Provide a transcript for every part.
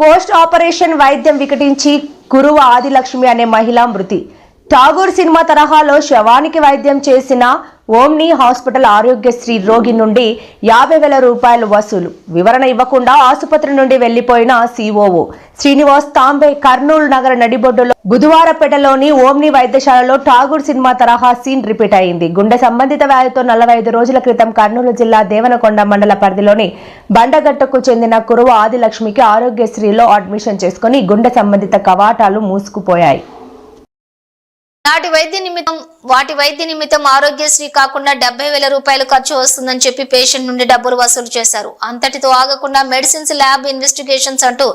Post operation వైద్యం వికటించి కురువ ఆదిలక్ష్మి అనే మహిళ మృతి. ఠాగూర్ సినిమా తరహాలో శవానికి వైద్యం చేసిన ఓమ్ని హాస్పిటల్ ఆరోగ్యశ్రీ రోగి నుండి యాభై వేల రూపాయలు వసూలు. వివరణ ఇవ్వకుండా ఆసుపత్రి నుండి వెళ్ళిపోయిన సిఓఓ శ్రీనివాస్ తాంబే కర్నూలు నగర నడిబొడ్డులో బుధవారపేటలోని ఓమ్ని వైద్యశాలలో ఠాగూర్ సినిమా తరహా సీన్ రిపీట్ అయింది. గుండె సంబంధిత వ్యాధితో నలభై ఐదు రోజుల క్రితం కర్నూలు జిల్లా దేవనకొండ మండల పరిధిలోని బండగట్టకు చెందిన కురువ ఆదిలక్ష్మికి ఆరోగ్యశ్రీలో అడ్మిషన్ చేసుకుని గుండె సంబంధిత కవాటాలు మూసుకుపోయాయి. నాటి వైద్య నిమిత్తం వాటి వైద్య నిమిత్తం ఆరోగ్యశ్రీ కాకుండా డెబ్బై వేల రూపాయలు ఖర్చు వస్తుందని చెప్పి పేషెంట్ నుండి డబ్బులు వసూలు చేశారు. అంతటితో ఆగకుండా మెడిసిన్స్ ల్యాబ్ ఇన్వెస్టిగేషన్స్ అంటూ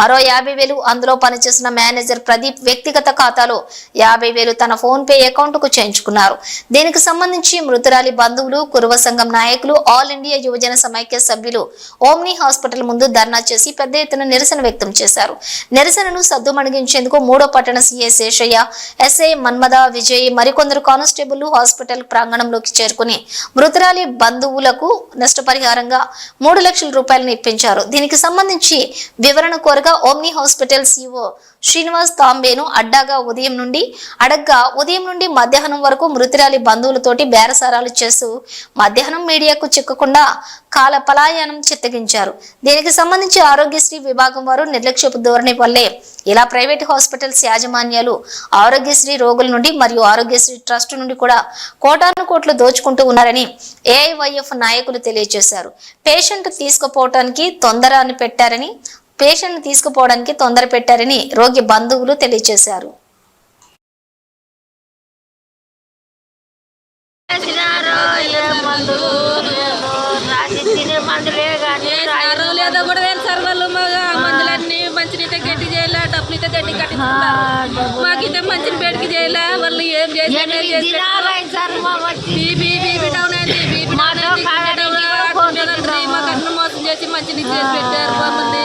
మరో యాభై వేలు అందులో పనిచేసిన మేనేజర్ ప్రదీప్ వ్యక్తిగత ఖాతాలో యాభై వేలు తన ఫోన్ పే అకౌంట్కు చేయించుకున్నారు. దీనికి సంబంధించి మృతురాలి బంధువులు కురువ సంఘం నాయకులు ఆల్ ఇండియా యువజన సమైక్య సభ్యులు ఓమ్ని హాస్పిటల్ ముందు ధర్నా చేసి పెద్ద ఎత్తున నిరసన వ్యక్తం చేశారు. నిరసనను సద్దుమణిగించేందుకు మూడో పట్టణ సీఏ శేషయ్య ఎస్ఐ మన్మద విజయ్ మరికొందరు కానిస్టేబుల్ హాస్పిటల్ ప్రాంగణంలోకి చేరుకుని మృతురాలి బంధువులకు నష్టపరిహారంగా మూడు లక్షల రూపాయలను ఇప్పించారు. దీనికి సంబంధించి వివరణ కోరగా ఓమ్ని హాస్పిటల్ సిఓ శ్రీనివాస్ తాంబేను అడ్డాగా ఉదయం నుండి అడగ్గా ఉదయం నుండి మధ్యాహ్నం వరకు మృతురాలి బంధువులతోటి బేరసారాలు చేస్తూ మధ్యాహ్నం మీడియాకు చిక్కకుండా కాల పలాయనం చిత్తగించారు. దీనికి సంబంధించి ఆరోగ్యశ్రీ విభాగం వారు నిర్లక్ష్యపు ధోరణి వల్లే ఇలా ప్రైవేట్ హాస్పిటల్స్ యాజమాన్యాలు ఆరోగ్యశ్రీ రోగుల నుండి మరియు ఆరోగ్యశ్రీ ట్రస్ట్ నుండి కూడా కోటాను కోట్లు దోచుకుంటూ ఉన్నారని ఏఐవైఎఫ్ నాయకులు తెలియజేశారు. పేషెంట్ తీసుకుపోవటానికి తొందర అని పెట్టారని పేషెంట్ తీసుకుపోవడానికి తొందర పెట్టారని రోగి బంధువులు తెలియజేశారు. వేసినారో ఏ మందులు లేదో రాసి తినే మందులే మందులన్నీ మంచినీతే గట్టి చేయలే డబ్బులైతే గట్టి కట్టిస్తున్నారు మంచిని బయటికి చేయలే వాళ్ళు ఏం అన్ని మోసం చేసి మంచిని చేసి పెట్టారు మమ్మల్ని.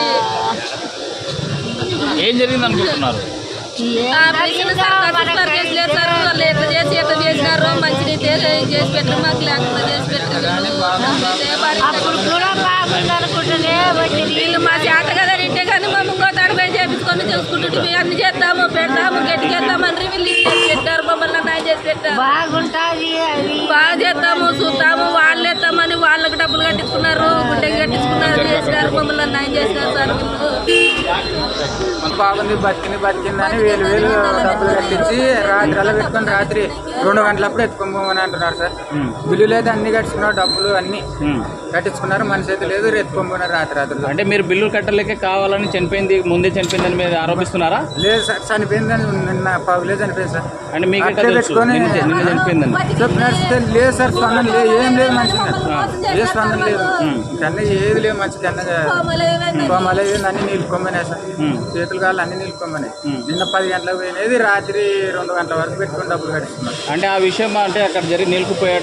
ఏం జరిగింది అనుకుంటున్నారు? చేసి ఎట్లా చేసినారు మంచిని చేసి పెట్టరు మాకు లేకుండా చేసి పెట్టరు. వీళ్ళు మా చేత చూసుకుంటుంటే అన్ని చేద్దాము పెడతాము గట్టి చేద్దామని వీళ్ళు పెట్టారు మమ్మల్ని అన్యాయం చేసి పెట్టారు. బాగుంటుంది బాగా చేద్దాము చూద్దాము వాళ్ళు ఎత్తామని వాళ్ళకి డబ్బులు కట్టించుకున్నారు గుడ్డకి కట్టించుకున్నారు చేసినారు మమ్మల్ని అన్యాయం చేసినారు సార్ వీళ్ళు బాగుంది బతికింది బతికిందని వేలు వేలు డబ్బులు కట్టించి రాత్రి అలా పెట్టుకొని రాత్రి రెండు గంటలప్పుడు ఎత్తుకోమని అంటున్నారు సార్. బిల్లు లేదు అన్ని కట్టించుకున్నారు డబ్బులు అన్ని కట్టించుకున్నారు మనిషి అయితే లేదు ఎత్తుకోమన్నారు రాత్రి రాత్రులు. అంటే మీరు బిల్లులు కట్టలేక కావాలని చనిపోయింది ముందే చనిపోయిందని మీరు ఆరోపిస్తున్నారా? లేదు సార్ చనిపోయిందని నిన్న పగులే చనిపోయింది సార్. అంటే మీకే పెట్టుకొని చనిపోయిందని. సార్, లేదు సార్ స్పందన లేదు ఏం లేదు మంచి ఏ స్పందన లేదు. కన్నా ఏది లేదు మంచి కన్నా కొమ్మలే అన్ని నిలుపుకోమనే సార్. చేతులు కాళ్ళు అన్ని నిలుపుకోమనే నిన్న పది గంటలకు పోయినది రాత్రి రెండు గంటల వరకు పెట్టుకొని డబ్బులు కట్టిస్తున్నారు అంటే ఆ విషయం అంటే అక్కడ జరిగి నిలిచిపోయాడు